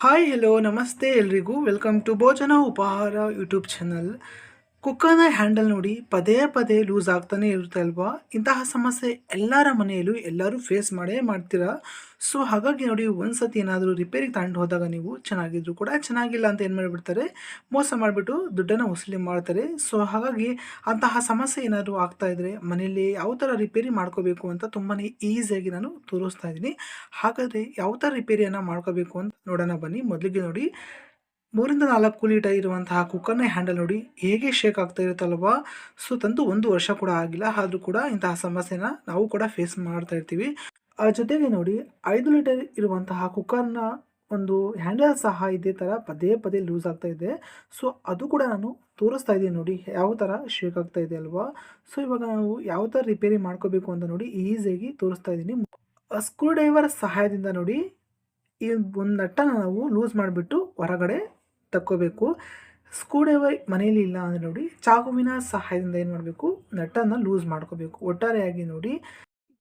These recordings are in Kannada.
ಹಾಯ್ ಹೆಲೋ ನಮಸ್ತೆ ಎಲ್ರಿಗೂ. ವೆಲ್ಕಮ್ ಟು ಭೋಜನ ಉಪಹಾರ ಯೂಟ್ಯೂಬ್ ಚಾನಲ್ ಕುಕ್ಕರ್ನ ಹ್ಯಾಂಡಲ್ ನೋಡಿ ಪದೇ ಪದೇ ಲೂಸ್ ಆಗ್ತಾನೆ ಇರುತ್ತೆ ಅಲ್ವಾ? ಇಂತಹ ಸಮಸ್ಯೆ ಎಲ್ಲರ ಮನೆಯಲ್ಲೂ ಎಲ್ಲರೂ ಫೇಸ್ ಮಾಡೇ ಮಾಡ್ತೀರಾ? ಸೊ ಹಾಗಾಗಿ ನೋಡಿ ಒಂದ್ಸತಿ ಏನಾದರೂ ರಿಪೇರಿಗೆ ತಗೊಂಡು ಹೋದಾಗ ನೀವು ಚೆನ್ನಾಗಿದ್ರು ಕೂಡ ಚೆನ್ನಾಗಿಲ್ಲ ಅಂತ ಏನು ಮಾಡಿಬಿಡ್ತಾರೆ? ಮೋಸ ಮಾಡಿಬಿಟ್ಟು ದುಡ್ಡನ್ನು ವಸೂಲಿ ಮಾಡ್ತಾರೆ. ಸೊ ಹಾಗಾಗಿ ಅಂತಹ ಸಮಸ್ಯೆ ಏನಾದರೂ ಆಗ್ತಾ ಇದ್ರೆ ಮನೆಯಲ್ಲಿ ಯಾವ ಥರ ರಿಪೇರಿ ಮಾಡ್ಕೋಬೇಕು ಅಂತ ತುಂಬಾ ಈಸಿಯಾಗಿ ನಾನು ತೋರಿಸ್ತಾ ಇದ್ದೀನಿ. ಹಾಗಾದರೆ ಯಾವ ಥರ ರಿಪೇರಿಯನ್ನು ಮಾಡ್ಕೋಬೇಕು ಅಂತ ನೋಡೋಣ ಬನ್ನಿ. ಮೊದಲಿಗೆ ನೋಡಿ ಮೂರಿಂದ ನಾಲ್ಕು ಲೀಟರ್ ಇರುವಂತಹ ಕುಕ್ಕರ್ನ ಹ್ಯಾಂಡಲ್ ನೋಡಿ ಹೇಗೆ ಶೇಕ್ ಆಗ್ತಾ ಇರುತ್ತಲ್ವಾ ಸೊ, ತಂದು ಒಂದು ವರ್ಷ ಕೂಡ ಆಗಿಲ್ಲ. ಆದರೂ ಕೂಡ ಇಂತಹ ಸಮಸ್ಯೆನ ನಾವು ಕೂಡ ಫೇಸ್ ಮಾಡ್ತಾ ಇರ್ತೀವಿ. ಆ ಜೊತೆಗೆ ನೋಡಿ, ಐದು ಲೀಟರ್ ಇರುವಂತಹ ಕುಕ್ಕರ್ನ ಒಂದು ಹ್ಯಾಂಡಲ್ ಸಹ ಇದೇ ಥರ ಪದೇ ಪದೇ ಲೂಸ್ ಆಗ್ತಾ ಇದೆ. ಸೊ, ಅದು ಕೂಡ ನಾನು ತೋರಿಸ್ತಾ ಇದ್ದೀನಿ ನೋಡಿ, ಯಾವ ಥರ ಶೇಕ್ ಆಗ್ತಾ ಇದೆ ಅಲ್ವಾ? ಸೊ, ಇವಾಗ ನಾವು ಯಾವ ಥರ ರಿಪೇರಿ ಮಾಡ್ಕೋಬೇಕು ಅಂತ ನೋಡಿ ಈಸಿಯಾಗಿ ತೋರಿಸ್ತಾ ಇದ್ದೀನಿ. ಸ್ಕ್ರೂ ಡ್ರೈವರ್ ಸಹಾಯದಿಂದ ನೋಡಿ ಈ ಒಂದು ನಟ್ಟನ್ನು ನಾವು ಲೂಸ್ ಮಾಡಿಬಿಟ್ಟು ಹೊರಗಡೆ ತಕ್ಕೋಬೇಕು. ಸ್ಕ್ರೂ ಡ್ರೈವರ್ ಮನೆಯಲ್ಲಿ ಇಲ್ಲ ಅಂದರೆ ನೋಡಿ, ಚಾಕುವಿನ ಸಹಾಯದಿಂದ ಏನು ಮಾಡಬೇಕು? ನಟನ್ನು ಲೂಸ್ ಮಾಡ್ಕೋಬೇಕು. ಒಟ್ಟಾರೆಯಾಗಿ ನೋಡಿ,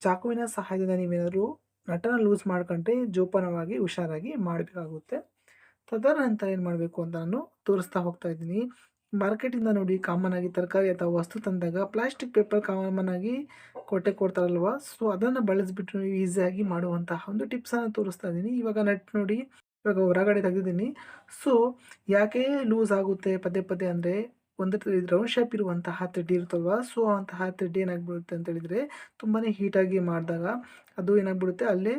ಚಾಕುವಿನ ಸಹಾಯದಿಂದ ನೀವೇನಾದರೂ ನಟನ ಲೂಸ್ ಮಾಡ್ಕೊಂಡ್ರೆ ಜೋಪಾನವಾಗಿ, ಹುಷಾರಾಗಿ ಮಾಡಬೇಕಾಗುತ್ತೆ. ತದನಂತರ ಏನು ಮಾಡಬೇಕು ಅಂತ ನಾನು ತೋರಿಸ್ತಾ ಹೋಗ್ತಾ ಇದ್ದೀನಿ. ಮಾರ್ಕೆಟಿಂದ ನೋಡಿ ಕಾಮನ್ ಆಗಿ ತರಕಾರಿ ಅಥವಾ ವಸ್ತು ತಂದಾಗ ಪ್ಲಾಸ್ಟಿಕ್ ಪೇಪರ್ ಕಾಮನ್ ಆಗಿ ಕೊಟ್ಟೆ ಕೊಡ್ತಾರಲ್ವ? ಸೊ ಅದನ್ನು ಬಳಸಿಬಿಟ್ಟು ಈಸಿಯಾಗಿ ಮಾಡುವಂತಹ ಒಂದು ಟಿಪ್ಸನ್ನು ತೋರಿಸ್ತಾ ಇದ್ದೀನಿ. ಇವಾಗ ನಟ್ ನೋಡಿ ಇವಾಗ ಹೊರಗಡೆ ತೆಗೆದಿದ್ದೀನಿ. ಸೊ ಯಾಕೆ ಲೂಸ್ ಆಗುತ್ತೆ ಪದೇ ಪದೇ ಅಂದರೆ ಒಂದು ರೌಂಡ್ ಶೇಪ್ ಇರುವಂತಹ ತಿಡ್ಡಿ ಇರ್ತಲ್ವ ಸೊ ಅಂತಹ ತಿಡ್ಡಿ ಏನಾಗ್ಬಿಡುತ್ತೆ ಅಂತ ಹೇಳಿದರೆ ತುಂಬಾ ಹೀಟಾಗಿ ಮಾಡಿದಾಗ ಅದು ಏನಾಗ್ಬಿಡುತ್ತೆ? ಅಲ್ಲೇ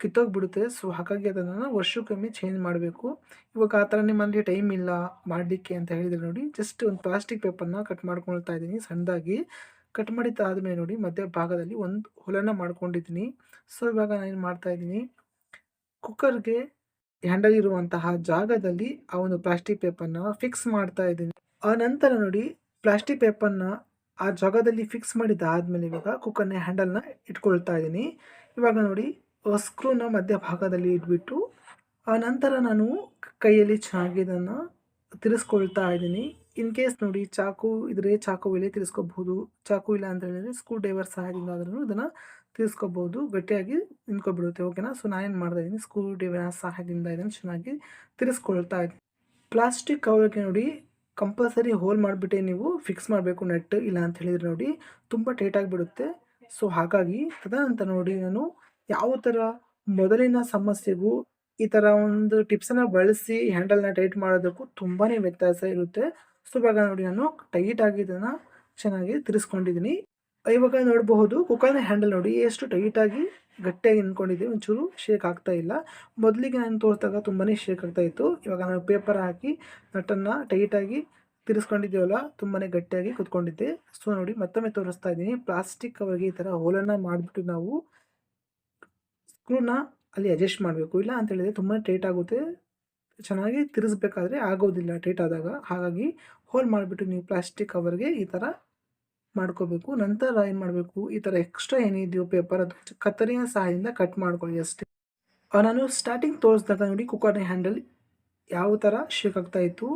ಕಿತ್ತೋಗ್ಬಿಡುತ್ತೆ. ಸೊ ಹಾಗಾಗಿ ಅದನ್ನು ವರ್ಷಕ್ಕೊಮ್ಮೆ ಚೇಂಜ್ ಮಾಡಬೇಕು. ಇವಾಗ ಆ ಥರ ನಿಮ್ಮಲ್ಲಿ ಟೈಮ್ ಇಲ್ಲ ಮಾಡಲಿಕ್ಕೆ ಅಂತ ಹೇಳಿದರೆ ನೋಡಿ ಜಸ್ಟ್ ಒಂದು ಪ್ಲಾಸ್ಟಿಕ್ ಪೇಪರ್ನ ಕಟ್ ಮಾಡ್ಕೊಳ್ತಾ ಇದ್ದೀನಿ ಸಣ್ಣದಾಗಿ. ಕಟ್ ಮಾಡಿದ್ದಾದಮೇಲೆ ನೋಡಿ, ಮಧ್ಯ ಭಾಗದಲ್ಲಿ ಒಂದು ಹೊಲನ ಮಾಡ್ಕೊಂಡಿದ್ದೀನಿ. ಸೊ ಇವಾಗ ನಾನು ಏನು ಮಾಡ್ತಾಯಿದ್ದೀನಿ ಕುಕ್ಕರ್ಗೆ ಹ್ಯಾಂಡಲ್ ಇರುವಂತಹ ಜಾಗದಲ್ಲಿ ಆ ಒಂದು ಪ್ಲಾಸ್ಟಿಕ್ ಪೇಪರ್ನ ಫಿಕ್ಸ್ ಮಾಡ್ತಾ ಇದ್ದೀನಿ. ಆ ನಂತರ ನೋಡಿ ಪ್ಲಾಸ್ಟಿಕ್ ಪೇಪರ್ನ ಆ ಜಾಗದಲ್ಲಿ ಫಿಕ್ಸ್ ಮಾಡಿದ್ದಾದಮೇಲೆ ಇವಾಗ ಕುಕ್ಕರ್ನ ಹ್ಯಾಂಡಲ್ನ ಇಟ್ಕೊಳ್ತಾ ಇದ್ದೀನಿ. ಇವಾಗ ನೋಡಿ ಸ್ಕ್ರೂನ ಮಧ್ಯ ಭಾಗದಲ್ಲಿ ಇಟ್ಬಿಟ್ಟು, ಆ ನಂತರ ನಾನು ಕೈಯಲ್ಲಿ ಚೆನ್ನಾಗಿ ಇದನ್ನು ತಿರ್ಸ್ಕೊಳ್ತಾ ಇದ್ದೀನಿ. ಇನ್ ಕೇಸ್ ನೋಡಿ ಚಾಕು ಇದ್ರೆ ಚಾಕು ಬೆಲೆ ತಿರ್ಸ್ಕೋಬಹುದು ಚಾಕು ಇಲ್ಲ ಅಂತ ಹೇಳಿದ್ರೆ ಸ್ಕ್ರೂ ಡ್ರೈವರ್ ಸಹಾಯದಿಂದ ಆದ್ರೂ ಇದನ್ನು ತಿರ್ಸ್ಕೋಬಹುದು ಗಟ್ಟಿಯಾಗಿ ನಿಂತ್ಕೊಬಿಡುತ್ತೆ. ಓಕೆನಾ ಸೊ ನಾನೇನು ಮಾಡ್ತಾ ಇದ್ದೀನಿ ಸ್ಕ್ರೂ ಡ್ರೈವರ್ ಸಹಾಯದಿಂದ ಇದನ್ನು ಚೆನ್ನಾಗಿ ತಿರ್ಸ್ಕೊಳ್ತಾ ಇದ್ದೀನಿ ಪ್ಲಾಸ್ಟಿಕ್ ಕವರ್ಗೆ ನೋಡಿ ಕಂಪಲ್ಸರಿ ಹೋಲ್ ಮಾಡಿಬಿಟ್ಟೆ ನೀವು ಫಿಕ್ಸ್ ಮಾಡಬೇಕು ನೆಟ್ ಇಲ್ಲ ಅಂತ ಹೇಳಿದ್ರೆ ನೋಡಿ ತುಂಬ ಟೈಟ್ ಬಿಡುತ್ತೆ. ಸೊ ಹಾಗಾಗಿ ತದನಂತರ ನೋಡಿ ನಾನು ಯಾವ ಥರ ಮೊದಲಿನ ಸಮಸ್ಯೆಗೂ ಈ ಥರ ಒಂದು ಟಿಪ್ಸನ್ನು ಬಳಸಿ ಹ್ಯಾಂಡಲ್ನ ಟೈಟ್ ಮಾಡೋದಕ್ಕೂ ತುಂಬಾ ವ್ಯತ್ಯಾಸ ಇರುತ್ತೆ. ಸೊ ಇವಾಗ ನೋಡಿ ನಾನು ಟೈಟಾಗಿ ಇದನ್ನು ಚೆನ್ನಾಗಿ ತಿರ್ಸ್ಕೊಂಡಿದ್ದೀನಿ ಇವಾಗ ನೋಡಬಹುದು, ಕುಕ್ಕರ್ನ ಹ್ಯಾಂಡಲ್ ನೋಡಿ ಎಷ್ಟು ಟೈಟಾಗಿ ಗಟ್ಟಿಯಾಗಿ ನಿಂತ್ಕೊಂಡಿದೆ ಒಂಚೂರು ಶೇಕ್ ಆಗ್ತಾ ಇಲ್ಲ. ಮೊದಲಿಗೆ ನಾನು ತೋರಿಸಿದಾಗ ತುಂಬಾ ಶೇಕ್ ಆಗ್ತಾ ಇತ್ತು. ಇವಾಗ ನಾನು ಪೇಪರ್ ಹಾಕಿ ನಟನ್ನು ಟೈಟಾಗಿ ತಿರ್ಸ್ಕೊಂಡಿದ್ದೀವಲ್ಲ ತುಂಬಾ ಗಟ್ಟಿಯಾಗಿ ಕುತ್ಕೊಂಡಿದ್ದೆ. ಸೊ ನೋಡಿ ಮತ್ತೊಮ್ಮೆ ತೋರಿಸ್ತಾ ಇದ್ದೀನಿ. ಪ್ಲಾಸ್ಟಿಕ್ ಅವರಿಗೆ ಈ ಥರ ಹೋಲನ್ನು ಮಾಡಿಬಿಟ್ಟು ನಾವು ಸ್ಕ್ರೂನ ಅಲ್ಲಿ ಅಡ್ಜಸ್ಟ್ ಮಾಡಬೇಕು. ಇಲ್ಲ ಅಂತ ಹೇಳಿದ್ರೆ ತುಂಬ ಟೈಟ್ ಆಗುತ್ತೆ. ಚೆನ್ನಾಗಿ ತಿರುಗಿಸ್ಬೇಕಾದ್ರೆ ಆಗೋದಿಲ್ಲ ಟೈಟ್ ಆದಾಗ. ಹಾಗಾಗಿ ಹೋಲ್ ಮಾಡಿಬಿಟ್ಟು ನೀವು ಪ್ಲಾಸ್ಟಿಕ್ ಕವರ್ಗೆ ಈ ಥರ ಮಾಡ್ಕೋಬೇಕು. ನಂತರ ಏನು ಮಾಡಬೇಕು? ಈ ಥರ ಎಕ್ಸ್ಟ್ರಾ ಏನಿದೆಯೋ ಪೇಪರ್ ಅದು ಕತ್ತರಿಯ ಸಹಾಯದಿಂದ ಕಟ್ ಮಾಡ್ಕೊಳ್ಳಿ ಅಷ್ಟೇ. ನಾನು ಸ್ಟಾರ್ಟಿಂಗ್ ತೋರಿಸ್ದಾಗ ನೋಡಿ ಕುಕ್ಕರ್ನ ಹ್ಯಾಂಡಲ್ ಯಾವ ಥರ ಶೇಕ್ ಆಗ್ತಾ ಇತ್ತು.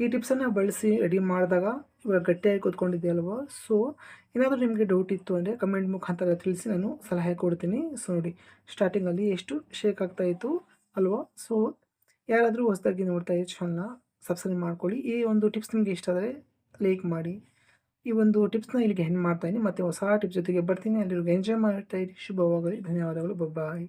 ಈ ಟಿಪ್ಸನ್ನು ಬಳಸಿ ರೆಡಿ ಮಾಡಿದಾಗ ಇವಾಗ ಗಟ್ಟಿಯಾಗಿ ಕೂತ್ಕೊಂಡಿದೆಯಲ್ವ? ಸೊ ಏನಾದರೂ ನಿಮಗೆ ಡೌಟ್ ಇತ್ತು ಅಂದರೆ ಕಮೆಂಟ್ ಮುಖಾಂತರ ತಿಳಿಸಿ ನಾನು ಸಲಹೆ ಕೊಡ್ತೀನಿ. ಸೊ ನೋಡಿ ಸ್ಟಾರ್ಟಿಂಗಲ್ಲಿ ಎಷ್ಟು ಶೇಕ್ ಆಗ್ತಾ ಇತ್ತು ಅಲ್ವಾ? ಸೊ ಯಾರಾದರೂ ಹೊಸದಾಗಿ ನೋಡ್ತಾ ಇದ್ದ ಚಾನಲ್ನ ಸಬ್ಸ್ಕ್ರೈಬ್ ಮಾಡ್ಕೊಳ್ಳಿ. ಈ ಒಂದು ಟಿಪ್ಸ್ ನಿಮಗೆ ಇಷ್ಟ ಆದರೆ ಲೈಕ್ ಮಾಡಿ. ಈ ಒಂದು ಟಿಪ್ಸ್ನ ಇಲ್ಲಿಗೆ ಹೆಣ್ಣು ಮಾಡ್ತಾಯಿದ್ದೀನಿ ಮತ್ತು ಹೊಸ ಟಿಪ್ಸ್ ಜೊತೆಗೆ ಬರ್ತೀನಿ. ಅಲ್ಲಿಗೆ ಎಂಜಾಯ್ ಮಾಡ್ತಾ ಇರಿ. ಶುಭವಾಗಲಿ. ಧನ್ಯವಾದಗಳು. ಬಾಯ್